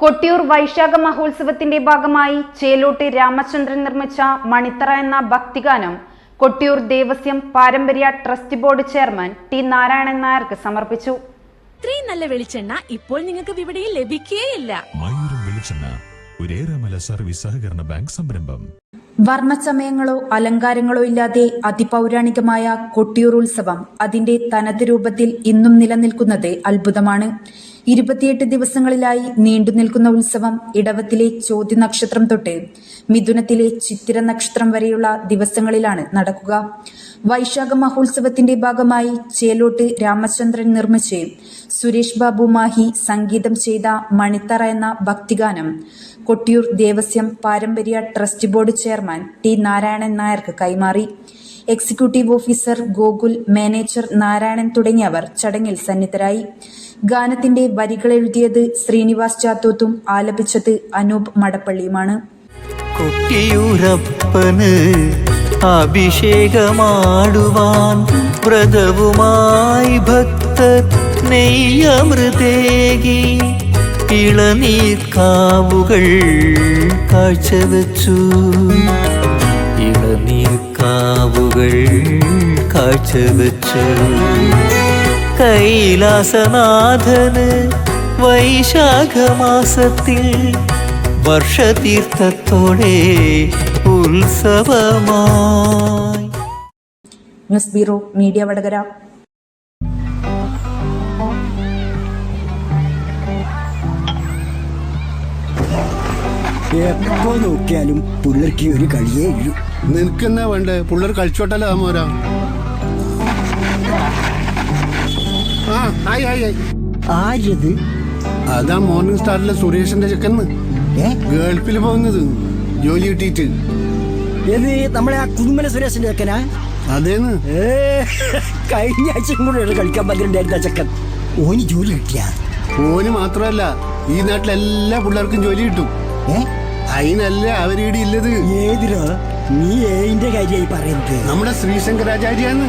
കൊട്ടിയൂർ വൈശാഖ മഹോത്സവത്തിന്റെ ഭാഗമായി ചേലോട്ട് രാമചന്ദ്രൻ നിർമ്മിച്ച മണിത്തറ എന്ന ഭക്തിഗാനം കൊട്ടിയൂർ ദേവസ്വം പാരമ്പര്യ trust board chairman T Narayanan നായർക്ക് സമർപ്പിച്ചു. ഇത്രയും നല്ല വെളിച്ചെണ്ണ ഇപ്പോൾ നിങ്ങൾക്ക് വിപണിയിൽ ലഭിക്കുകയില്ല മയൂരം വെളിച്ചെണ്ണ ഒരേറെമല സർവീസ് സഹകരണ ബാങ്ക് സംരംഭം. വർണച്ചമയങ്ങളോ അലങ്കാരങ്ങളോ ഇല്ലാതെ അതിപൗരാണികമായ കൊട്ടിയൂർ ഉത്സവം അതിന്റെ തനത് രൂപത്തിൽ ഇന്നും നിലനിൽക്കുന്നത് അത്ഭുതമാണ്. ഇരുപത്തിയെട്ട് ദിവസങ്ങളിലായി നീണ്ടു നിൽക്കുന്ന ഉത്സവം ഇടവത്തിലെ ചോദ്യ നക്ഷത്രം തൊട്ട് മിഥുനത്തിലെ ചിത്തിര നക്ഷത്രം വരെയുള്ള ദിവസങ്ങളിലാണ് നടക്കുക. വൈശാഖ മഹോത്സവത്തിന്റെ ഭാഗമായി ചേലോട്ട് രാമചന്ദ്രൻ നിർമ്മിച്ച് സുരേഷ് ബാബു മാഹി സംഗീതം ചെയ്ത മണിത്തറ എന്ന ഭക്തിഗാനം കൊട്ടിയൂർ ദേവസ്വം പാരമ്പര്യ trust board chairman T Narayanan നായർക്ക് കൈമാറി. Executive officer Gokul manager Narayanan തുടങ്ങിയവർ ചടങ്ങിൽ സന്നിധരായി. ഗാനത്തിന്റെ വരികളെഴുതിയത് ശ്രീനിവാസ് ചാത്തോത്തും ആലപിച്ചത് അനൂപ് മടപ്പള്ളിയുമാണ്. കൊട്ടിയൂരപ്പന് അഭിഷേകമാടുവാൻ വ്രതവുമായി ഭക്തർ നെയ്യമൃതേകി ഇളനീർക്കാവുകൾ കാഴ്ചവെച്ചു. ഇളനീർക്കാവുകൾ കാഴ്ചവെച്ചു. കൈലാസനാഥന് വൈശാഖമാസത്തിൽ വർഷതീർത്ഥത്തോടെ ഉത്സവമായി. News bureau media Vadakara. എപ്പോ നോക്കിയാലും പിള്ളേർക്ക് ഒരു കഴിയേ ഉള്ളൂ നിനക്കെന്നാ വേണ്ടേ? പിള്ളേർ കളിച്ചോട്ടല്ലോ മോരാ? ആ ആയി ആയി ആയി ആരത് അതാ മോർണിംഗ് സ്റ്റാറിലെ സുരേഷിന്റെ ചെക്കന്ന് ഗൾഫിൽ പോകുന്നത്. ജോലി കിട്ടിയിട്ട്. ഏത് നമ്മളെ ആ കുന്നുമല സുരേഷിന്റെ ചെക്കനാ? അതേന്ന്. കഴിഞ്ഞ ആഴ്ചയും കൂടെ കളിക്കാൻ പറ്റിണ്ടായിരുന്ന ചെക്കൻ. ഓന് ജോലി കിട്ടിയ? ഓന് മാത്രമല്ല ഈ നാട്ടിലെ എല്ലാ പിള്ളേർക്കും ജോലി കിട്ടും. അയിനല്ല അതിനല്ല അവരീടെ ഇല്ലത്. ഏതിനോ? നീ ഏതിന്റെ കാര്യമായി പറയുന്നത്. നമ്മുടെ ശ്രീശങ്കരാചാര്യാന്ന്